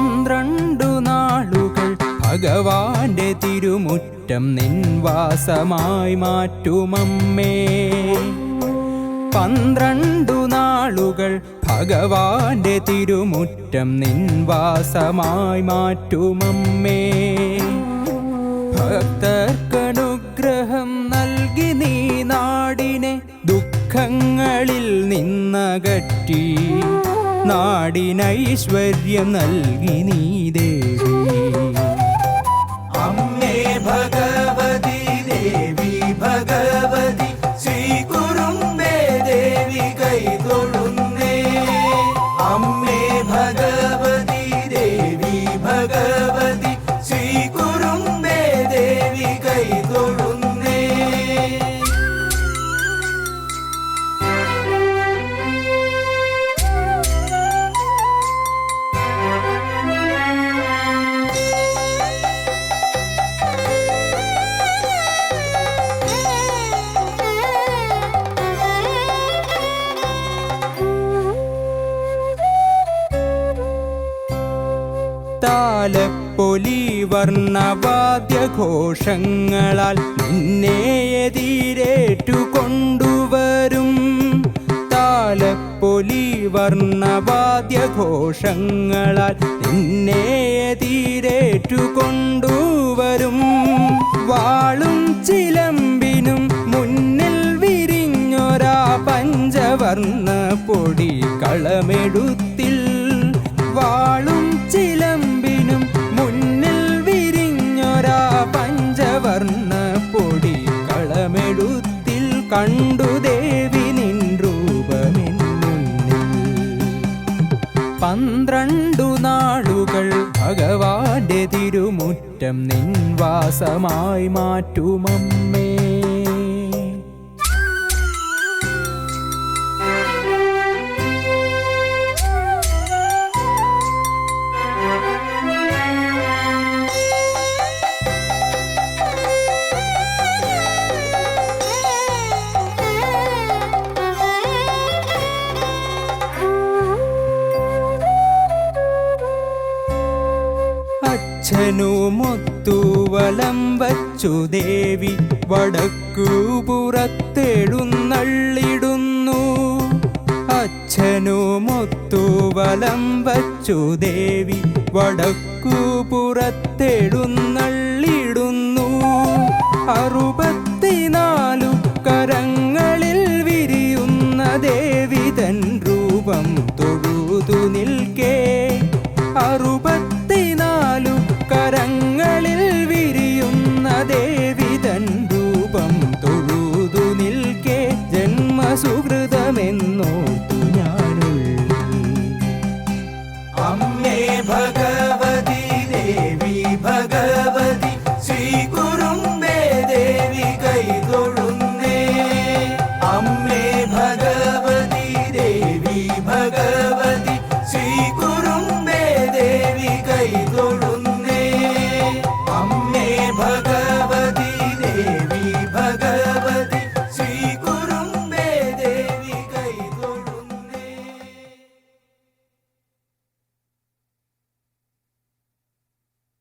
പന്ത്രണ്ടു നാളുകൾ ഭഗവാന്റെ തിരുമുറ്റം നിൻവാസമായി മാറ്റുമമ്മേ. പന്ത്രണ്ടു നാളുകൾ ഭഗവാന്റെ തിരുമുറ്റം നിൻവാസമായി മാറ്റുമമ്മേ. ഭക്തർക്കനുഗ്രഹം നൽകി നീ നാടിനെ ദുഃഖങ്ങളിൽ നിന്നകറ്റി. നാടിനൈശ്വര്യം നൽകി നീ താലപ്പൊലി വർണവാദ്യഘോഷങ്ങളാൽ നിന്നെ എതിരേറ്റു കൊണ്ടുവരും. താലപ്പൊലി വർണവാദ്യഘോഷങ്ങളാൽ നിന്നെ എതിരേറ്റു കൊണ്ടുവരും. വാളും ചിലമ്പിനും മുന്നിൽ വിരിഞ്ഞൊരാ പഞ്ചവർണ പൊടി കളമെടുത്തിൽ. വാളും പഞ്ചവർണ പൊടി കളമെടുത്തിൽ കണ്ടു ദേവി നിൻ രൂപമെന്നുന്നിൽ പന്ത്രണ്ടു നാളുകൾ ഭഗവാന്റെ തിരുമുറ്റം നിൻവാസമായി മാറ്റുമമ്മേ. അച്ഛനുമൊത്തു വലം വച്ചു ദേവി വടക്കു പുറത്തെഴുന്നള്ളിടുന്നു. അച്ഛനുമൊത്തു വലം വച്ചു ദേവി വടക്കു പുറത്തെഴുന്നള്ളിടുന്നു. ദേവി